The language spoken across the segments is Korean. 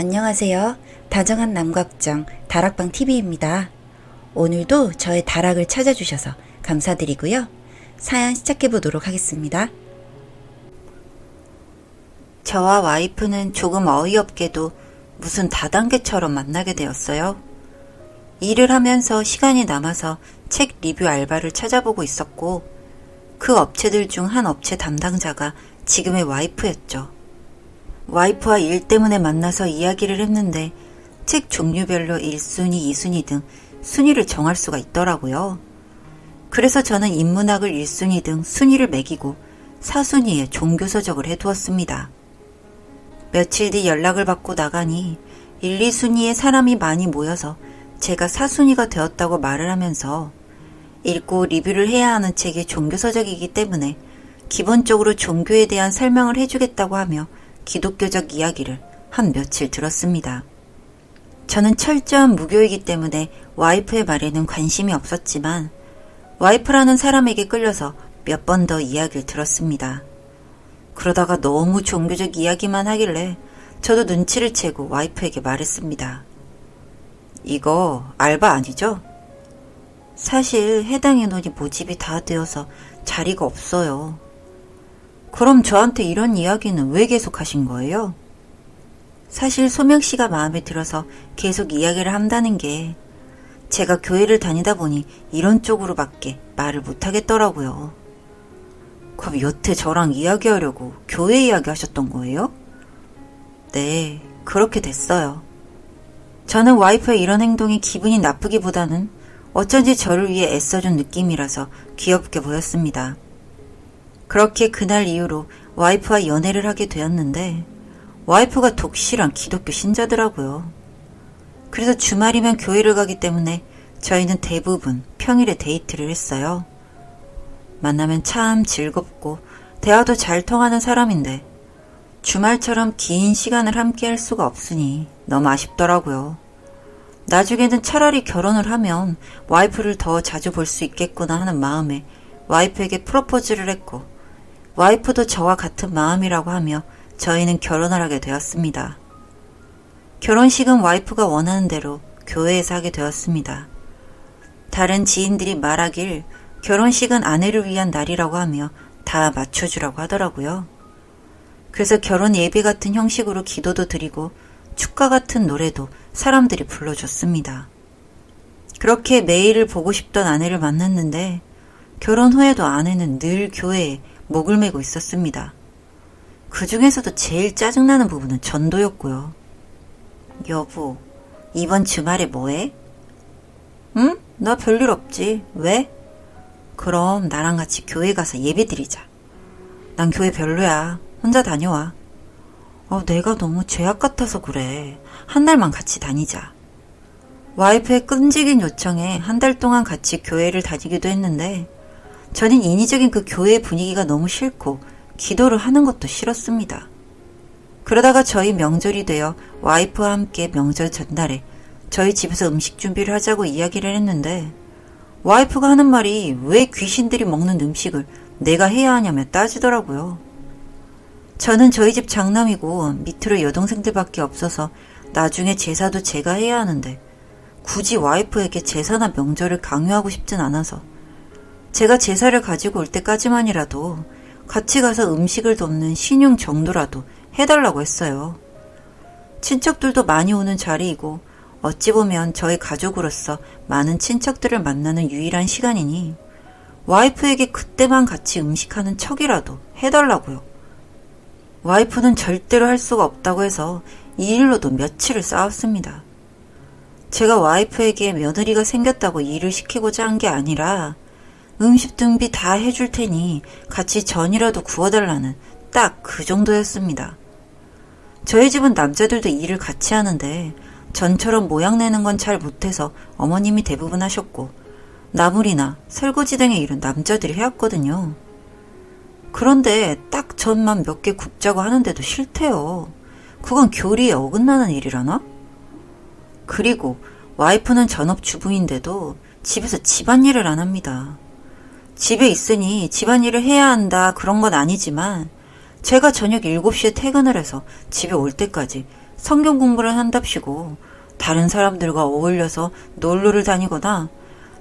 안녕하세요. 다정한 남각정 다락방 TV입니다. 오늘도 저의 다락을 찾아주셔서 감사드리고요. 사연 시작해 보도록 하겠습니다. 저와 와이프는 조금 어이없게도 무슨 다단계처럼 만나게 되었어요. 일을 하면서 시간이 남아서 책 리뷰 알바를 찾아보고 있었고, 그 업체들 중 한 업체 담당자가 지금의 와이프였죠. 와이프와 일 때문에 만나서 이야기를 했는데 책 종류별로 1순위, 2순위 등 순위를 정할 수가 있더라고요. 그래서 저는 인문학을 1순위 등 순위를 매기고 4순위에 종교서적을 해두었습니다. 며칠 뒤 연락을 받고 나가니 1, 2순위에 사람이 많이 모여서 제가 4순위가 되었다고 말을 하면서 읽고 리뷰를 해야 하는 책이 종교서적이기 때문에 기본적으로 종교에 대한 설명을 해주겠다고 하며 기독교적 이야기를 한 며칠 들었습니다. 저는 철저한 무교이기 때문에 와이프의 말에는 관심이 없었지만 와이프라는 사람에게 끌려서 몇 번 더 이야기를 들었습니다. 그러다가 너무 종교적 이야기만 하길래 저도 눈치를 채고 와이프에게 말했습니다. 이거 알바 아니죠? 사실 해당 인원이 모집이 다 되어서 자리가 없어요. 그럼 저한테 이런 이야기는 왜 계속 하신 거예요? 사실 소명 씨가 마음에 들어서 계속 이야기를 한다는 게 제가 교회를 다니다 보니 이런 쪽으로밖에 말을 못 하겠더라고요. 그럼 여태 저랑 이야기하려고 교회 이야기 하셨던 거예요? 네, 그렇게 됐어요. 저는 와이프의 이런 행동이 기분이 나쁘기보다는 어쩐지 저를 위해 애써준 느낌이라서 귀엽게 보였습니다. 그렇게 그날 이후로 와이프와 연애를 하게 되었는데 와이프가 독실한 기독교 신자더라고요. 그래서 주말이면 교회를 가기 때문에 저희는 대부분 평일에 데이트를 했어요. 만나면 참 즐겁고 대화도 잘 통하는 사람인데 주말처럼 긴 시간을 함께 할 수가 없으니 너무 아쉽더라고요. 나중에는 차라리 결혼을 하면 와이프를 더 자주 볼 수 있겠구나 하는 마음에 와이프에게 프로포즈를 했고 와이프도 저와 같은 마음이라고 하며 저희는 결혼을 하게 되었습니다. 결혼식은 와이프가 원하는 대로 교회에서 하게 되었습니다. 다른 지인들이 말하길 결혼식은 아내를 위한 날이라고 하며 다 맞춰주라고 하더라고요. 그래서 결혼 예배 같은 형식으로 기도도 드리고 축가 같은 노래도 사람들이 불러줬습니다. 그렇게 매일을 보고 싶던 아내를 만났는데 결혼 후에도 아내는 늘 교회에 목을 메고 있었습니다. 그 중에서도 제일 짜증나는 부분은 전도였고요. 여보, 이번 주말에 뭐해? 응? 나 별일 없지. 왜? 그럼 나랑 같이 교회 가서 예배 드리자. 난 교회 별로야. 혼자 다녀와. 어, 내가 너무 죄악 같아서 그래. 한 달만 같이 다니자. 와이프의 끈질긴 요청에 한 달 동안 같이 교회를 다니기도 했는데, 저는 인위적인 그 교회 분위기가 너무 싫고, 기도를 하는 것도 싫었습니다. 그러다가 저희 명절이 되어 와이프와 함께 명절 전날에 저희 집에서 음식 준비를 하자고 이야기를 했는데, 와이프가 하는 말이 왜 귀신들이 먹는 음식을 내가 해야 하냐며 따지더라고요. 저는 저희 집 장남이고 밑으로 여동생들밖에 없어서 나중에 제사도 제가 해야 하는데 굳이 와이프에게 제사나 명절을 강요하고 싶진 않아서 제가 제사를 가지고 올 때까지만이라도 같이 가서 음식을 돕는 신용 정도라도 해달라고 했어요. 친척들도 많이 오는 자리이고 어찌 보면 저희 가족으로서 많은 친척들을 만나는 유일한 시간이니 와이프에게 그때만 같이 음식하는 척이라도 해달라고요. 와이프는 절대로 할 수가 없다고 해서 이 일로도 며칠을 싸웠습니다. 제가 와이프에게 며느리가 생겼다고 일을 시키고자 한 게 아니라 음식 등비 다 해줄 테니 같이 전이라도 구워달라는 딱 그 정도였습니다. 저희 집은 남자들도 일을 같이 하는데 전처럼 모양 내는 건 잘 못해서 어머님이 대부분 하셨고 나물이나 설거지 등의 일은 남자들이 해왔거든요. 그런데 딱 전만 몇 개 굽자고 하는데도 싫대요. 그건 교리에 어긋나는 일이라나? 그리고 와이프는 전업 주부인데도 집에서 집안일을 안 합니다. 집에 있으니 집안일을 해야 한다 그런 건 아니지만 제가 저녁 7시에 퇴근을 해서 집에 올 때까지 성경 공부를 한답시고 다른 사람들과 어울려서 놀러를 다니거나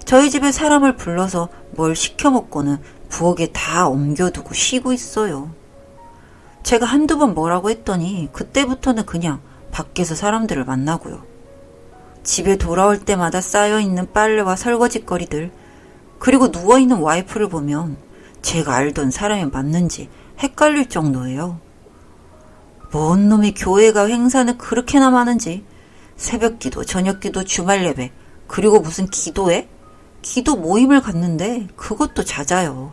저희 집에 사람을 불러서 뭘 시켜 먹고는 부엌에 다 옮겨두고 쉬고 있어요. 제가 한두 번 뭐라고 했더니 그때부터는 그냥 밖에서 사람들을 만나고요. 집에 돌아올 때마다 쌓여있는 빨래와 설거지거리들, 그리고 누워있는 와이프를 보면 제가 알던 사람이 맞는지 헷갈릴 정도예요. 뭔 놈이 교회가 행사는 그렇게나 많은지 새벽 기도, 저녁 기도, 주말 예배, 그리고 무슨 기도회? 기도 모임을 갔는데 그것도 잦아요.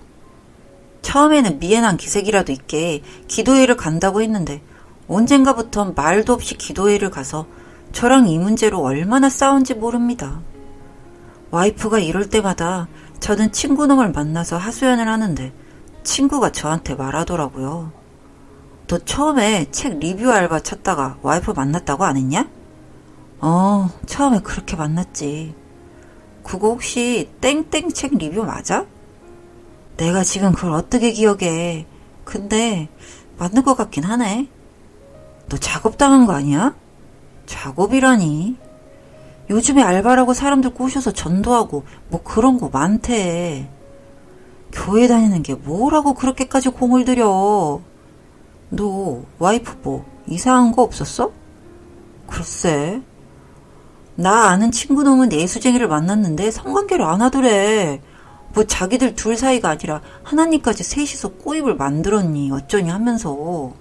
처음에는 미애난 기색이라도 있게 기도회를 간다고 했는데 언젠가부턴 말도 없이 기도회를 가서 저랑 이 문제로 얼마나 싸운지 모릅니다. 와이프가 이럴 때마다 저는 친구놈을 만나서 하소연을 하는데 친구가 저한테 말하더라고요. 너 처음에 책 리뷰 알바 찾다가 와이프 만났다고 안 했냐? 어, 처음에 그렇게 만났지. 그거 혹시 땡땡 책 리뷰 맞아? 내가 지금 그걸 어떻게 기억해. 근데 맞는 것 같긴 하네. 너 작업당한 거 아니야? 작업이라니. 요즘에 알바라고 사람들 꼬셔서 전도하고 뭐 그런 거 많대. 교회 다니는 게 뭐라고 그렇게까지 공을 들여. 너 와이프 뭐 이상한 거 없었어? 글쎄. 나 아는 친구 놈은 내수쟁이를 만났는데 성관계를 안 하더래. 뭐 자기들 둘 사이가 아니라 하나님까지 셋이서 꼬입을 만들었니 어쩌니 하면서.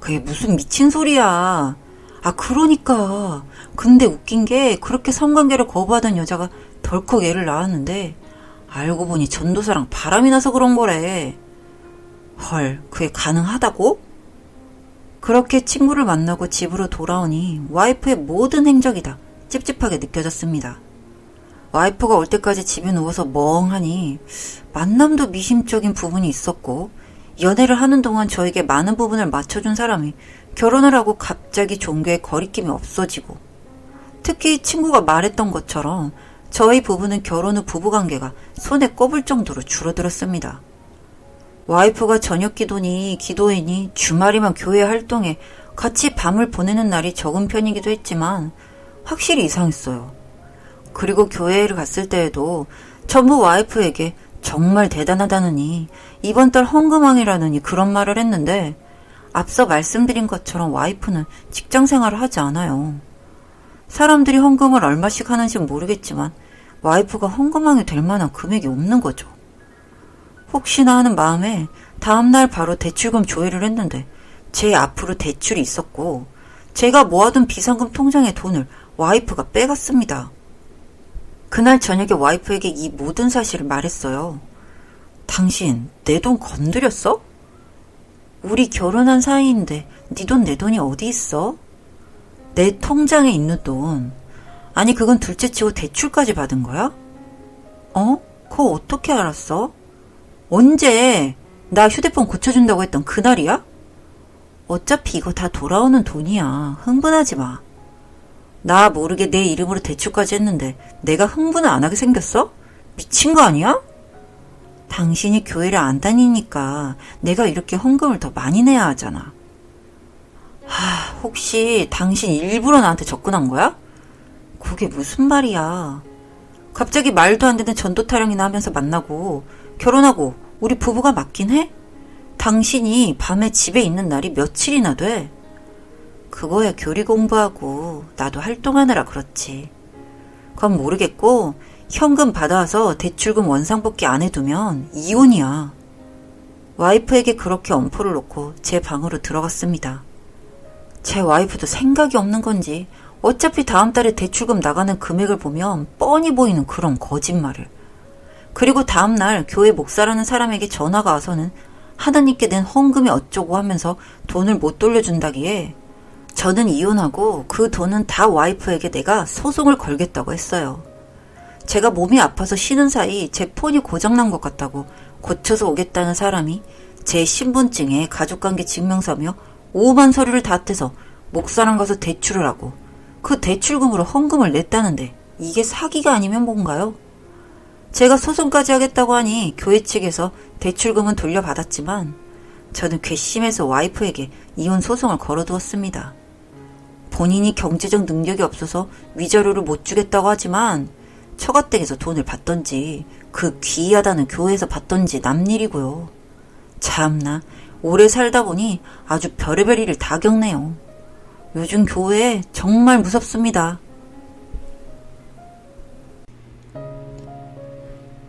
그게 무슨 미친 소리야. 아, 그러니까. 근데 웃긴 게 그렇게 성관계를 거부하던 여자가 덜컥 애를 낳았는데 알고 보니 전도사랑 바람이 나서 그런 거래. 헐, 그게 가능하다고? 그렇게 친구를 만나고 집으로 돌아오니 와이프의 모든 행적이 다 찝찝하게 느껴졌습니다. 와이프가 올 때까지 집에 누워서 멍하니 만남도 미심적인 부분이 있었고 연애를 하는 동안 저에게 많은 부분을 맞춰준 사람이 결혼을 하고 갑자기 종교의 거리낌이 없어지고 특히 친구가 말했던 것처럼 저희 부부는 결혼 후 부부관계가 손에 꼽을 정도로 줄어들었습니다. 와이프가 저녁 기도니 기도회니 주말이면 교회 활동에 같이 밤을 보내는 날이 적은 편이기도 했지만 확실히 이상했어요. 그리고 교회를 갔을 때에도 전부 와이프에게 정말 대단하다느니 이번 달 헌금왕이라느니 그런 말을 했는데 앞서 말씀드린 것처럼 와이프는 직장 생활을 하지 않아요. 사람들이 헌금을 얼마씩 하는지 모르겠지만 와이프가 헌금왕이 될 만한 금액이 없는 거죠. 혹시나 하는 마음에 다음날 바로 대출금 조회를 했는데 제 앞으로 대출이 있었고 제가 모아둔 비상금 통장의 돈을 와이프가 빼갔습니다. 그날 저녁에 와이프에게 이 모든 사실을 말했어요. 당신 내 돈 건드렸어? 우리 결혼한 사이인데 네 돈 내 돈이 어디 있어? 내 통장에 있는 돈. 아니 그건 둘째치고 대출까지 받은 거야? 어? 그거 어떻게 알았어? 언제 나 휴대폰 고쳐준다고 했던 그날이야? 어차피 이거 다 돌아오는 돈이야. 흥분하지 마. 나 모르게 내 이름으로 대출까지 했는데 내가 흥분을 안 하게 생겼어? 미친 거 아니야? 당신이 교회를 안 다니니까 내가 이렇게 헌금을 더 많이 내야 하잖아. 하, 혹시 당신 일부러 나한테 접근한 거야? 그게 무슨 말이야. 갑자기 말도 안 되는 전도 타령이나 하면서 만나고 결혼하고 우리 부부가 맞긴 해? 당신이 밤에 집에 있는 날이 며칠이나 돼? 그거야 교리 공부하고 나도 활동하느라 그렇지. 그건 모르겠고 현금 받아와서 대출금 원상복귀 안 해두면 이혼이야. 와이프에게 그렇게 엄포를 놓고 제 방으로 들어갔습니다. 제 와이프도 생각이 없는 건지 어차피 다음 달에 대출금 나가는 금액을 보면 뻔히 보이는 그런 거짓말을. 그리고 다음 날 교회 목사라는 사람에게 전화가 와서는 하나님께 낸 헌금이 어쩌고 하면서 돈을 못 돌려준다기에 저는 이혼하고 그 돈은 다 와이프에게 내가 소송을 걸겠다고 했어요. 제가 몸이 아파서 쉬는 사이 제 폰이 고장난 것 같다고 고쳐서 오겠다는 사람이 제 신분증에 가족관계 증명서며 5만 서류를 다 떼서 목사랑 가서 대출을 하고 그 대출금으로 헌금을 냈다는데 이게 사기가 아니면 뭔가요? 제가 소송까지 하겠다고 하니 교회 측에서 대출금은 돌려받았지만 저는 괘씸해서 와이프에게 이혼 소송을 걸어두었습니다. 본인이 경제적 능력이 없어서 위자료를 못 주겠다고 하지만 처가댁에서 돈을 받던지 그 귀하다는 교회에서 받던지 남일이고요. 참나 오래 살다 보니 아주 별의별 일을 다 겪네요. 요즘 교회 정말 무섭습니다.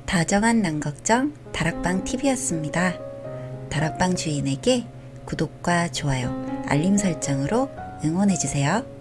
다정한 난걱정 다락방 TV였습니다. 다락방 주인에게 구독과 좋아요, 알림 설정으로 응원해주세요.